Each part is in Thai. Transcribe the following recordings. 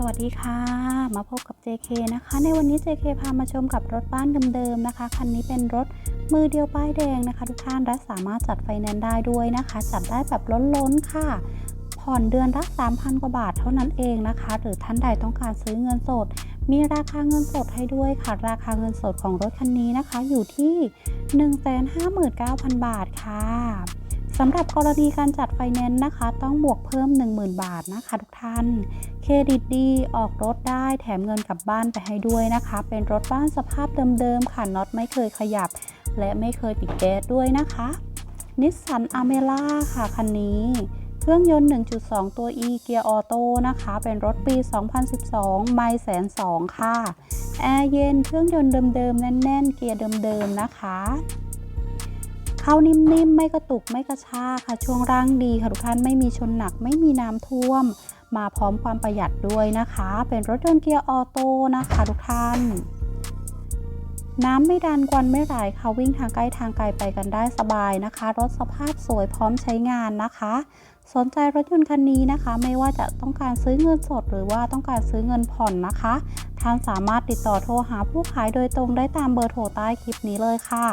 สวัสดีค่ะ มาพบกับ JK นะคะ ในวันนี้ JK พามาชมกับรถบ้านเดิมๆนะคะ คันนี้เป็นรถมือเดียวป้ายแดงนะคะ ทุกท่านและสามารถจัดไฟแนนซ์ได้ด้วยนะคะ จัดได้แบบล้นๆค่ะ ผ่อนเดือนละ3,000 กว่าบาทเท่านั้นเองนะคะ หรือท่านใดต้องการซื้อเงินสด มีราคาเงินสดให้ด้วยค่ะ ราคาเงินสดของรถคันนี้นะคะ อยู่ที่ 159,000 บาทค่ะ สำหรับกรณีการจัดไฟแนนซ์นะคะ ต้องบวกเพิ่ม 10,000 บาทนะคะทุกท่าน เครดิตดีออกรถได้แถมเงินกลับบ้านไปให้ด้วยนะคะ เป็นรถบ้านสภาพเดิมๆค่ะน็อตไม่เคยขยับ และไม่เคยติดแก๊สด้วยนะคะนิสสันอเมล่าค่ะคันนี้ เครื่องยนต์ 1.2 ตัว E เกียร์ออโต้นะคะ เป็นรถปี 2012 ไม่แสนสองค่ะ แอร์เย็น เครื่องยนต์เดิมๆ แน่นๆ เกียร์เดิมๆ นะคะ ข้านิ่มๆ ไม่กระตุกไม่กระชากค่ะ ช่วงร่างดีค่ะทุกท่านไม่มีชนหนักไม่มีน้ำท่วม มาพร้อมความประหยัดด้วยนะคะ เป็นรถยนต์เกียร์ออโต้นะคะทุกท่าน น้ำไม่ดันควันไม่ไหลค่ะวิ่งทางใกล้ทางไกลไปกันได้สบายนะคะ รถสภาพสวยพร้อมใช้งานนะคะ สนใจรถยนต์คันนี้นะคะ ไม่ว่าจะต้องการซื้อเงินสดหรือว่าต้องการซื้อเงินผ่อนนะคะท่านสามารถติดต่อโทรหาผู้ขายโดยตรงได้ตามเบอร์โทรใต้คลิปนี้เลยค่ะ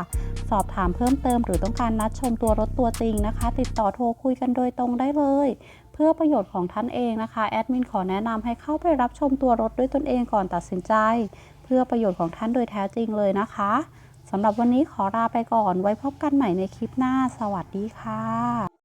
สอบถามเพิ่มเติมหรือต้องการนัดชมตัวรถตัวจริงนะคะ ติดต่อโทรคุยกันโดยตรงได้เลย เพื่อประโยชน์ของท่านเองนะคะแอดมินขอแนะนำให้เข้าไปรับชมตัวรถด้วยตนเองก่อนตัดสินใจ เพื่อประโยชน์ของท่านโดยแท้จริงเลยนะคะสำหรับวันนี้ขอลาไปก่อนไว้พบกันใหม่ในคลิปหน้า สวัสดีค่ะ